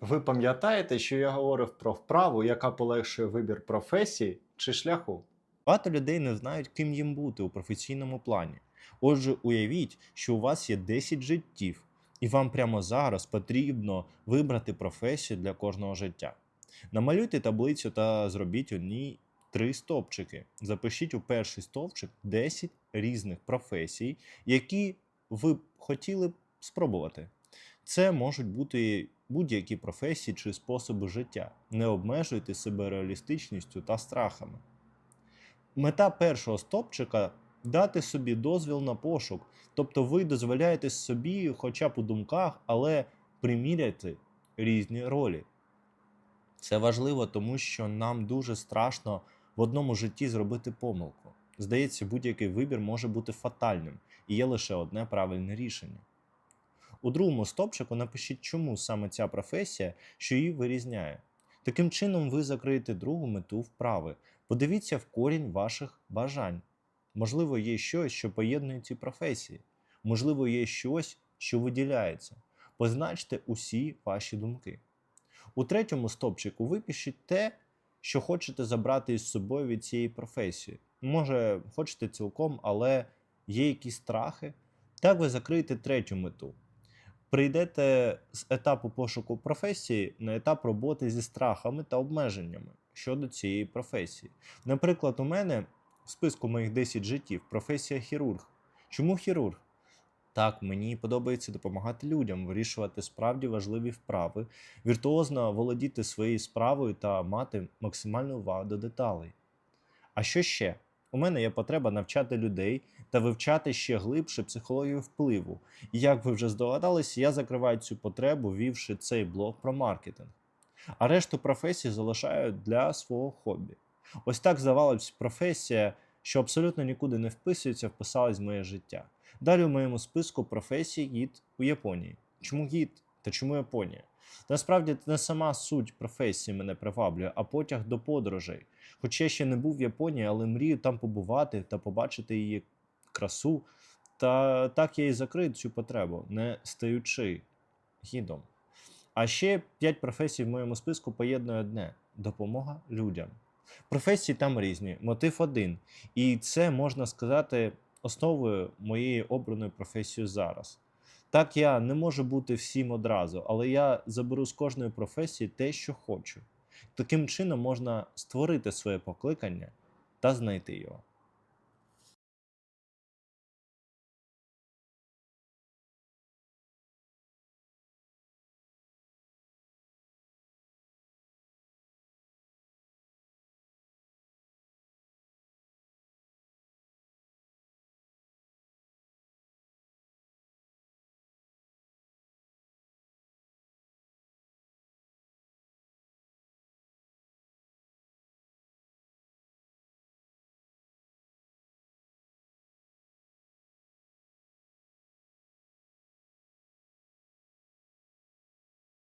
Ви пам'ятаєте, що я говорив про вправу, яка полегшує вибір професії чи шляху? Багато людей не знають, ким їм бути у професійному плані. Отже, уявіть, що у вас є 10 життів, і вам прямо зараз потрібно вибрати професію для кожного життя. Намалюйте таблицю та зробіть у ній три стовпчики. Запишіть у перший стовпчик 10 різних професій, які ви б хотіли б спробувати. Це можуть бути будь-які професії чи способи життя. Не обмежуйте себе реалістичністю та страхами. Мета першого стопчика дати собі дозвіл на пошук. Тобто ви дозволяєте собі, хоча б у думках, але приміряти різні ролі. Це важливо, тому що нам дуже страшно в одному житті зробити помилку. Здається, будь-який вибір може бути фатальним, і є лише одне правильне рішення. У другому стопчику напишіть, чому саме ця професія, що її вирізняє. Таким чином, ви закриєте другу мету вправи. Подивіться в корінь ваших бажань. Можливо, є щось, що поєднує ці професії. Можливо, є щось, що виділяється. Позначте усі ваші думки. У третьому стопчику випишіть те, що хочете забрати із собою від цієї професії. Може, хочете цілком, але є якісь страхи. Так ви закриєте третю мету. Прийдете з етапу пошуку професії на етап роботи зі страхами та обмеженнями щодо цієї професії. Наприклад, у мене в списку моїх 10 життів професія хірург. Чому хірург? Так, мені подобається допомагати людям, вирішувати справді важливі вправи, віртуозно володіти своєю справою та мати максимальну увагу до деталей. А що ще? У мене є потреба навчати людей та вивчати ще глибше психологію впливу. І як ви вже здогадалися, я закриваю цю потребу, вівши цей блог про маркетинг. А решту професій залишаю для свого хобі. Ось так здавалось, професія, що абсолютно нікуди не вписується, вписалась в моє життя. Далі у моєму списку професій гід у Японії. Чому гід та чому Японія? Насправді не сама суть професії мене приваблює, а потяг до подорожей. Хоча я ще не був в Японії, але мрію там побувати та побачити її красу. Та так я і закрив цю потребу, не стаючи гідом. А ще п'ять професій в моєму списку поєднує одне допомога людям. Професії там різні, мотив один. І це можна сказати основою моєї обраної професії зараз. Так, я не можу бути всім одразу, але я заберу з кожної професії те, що хочу. Таким чином можна створити своє покликання та знайти його.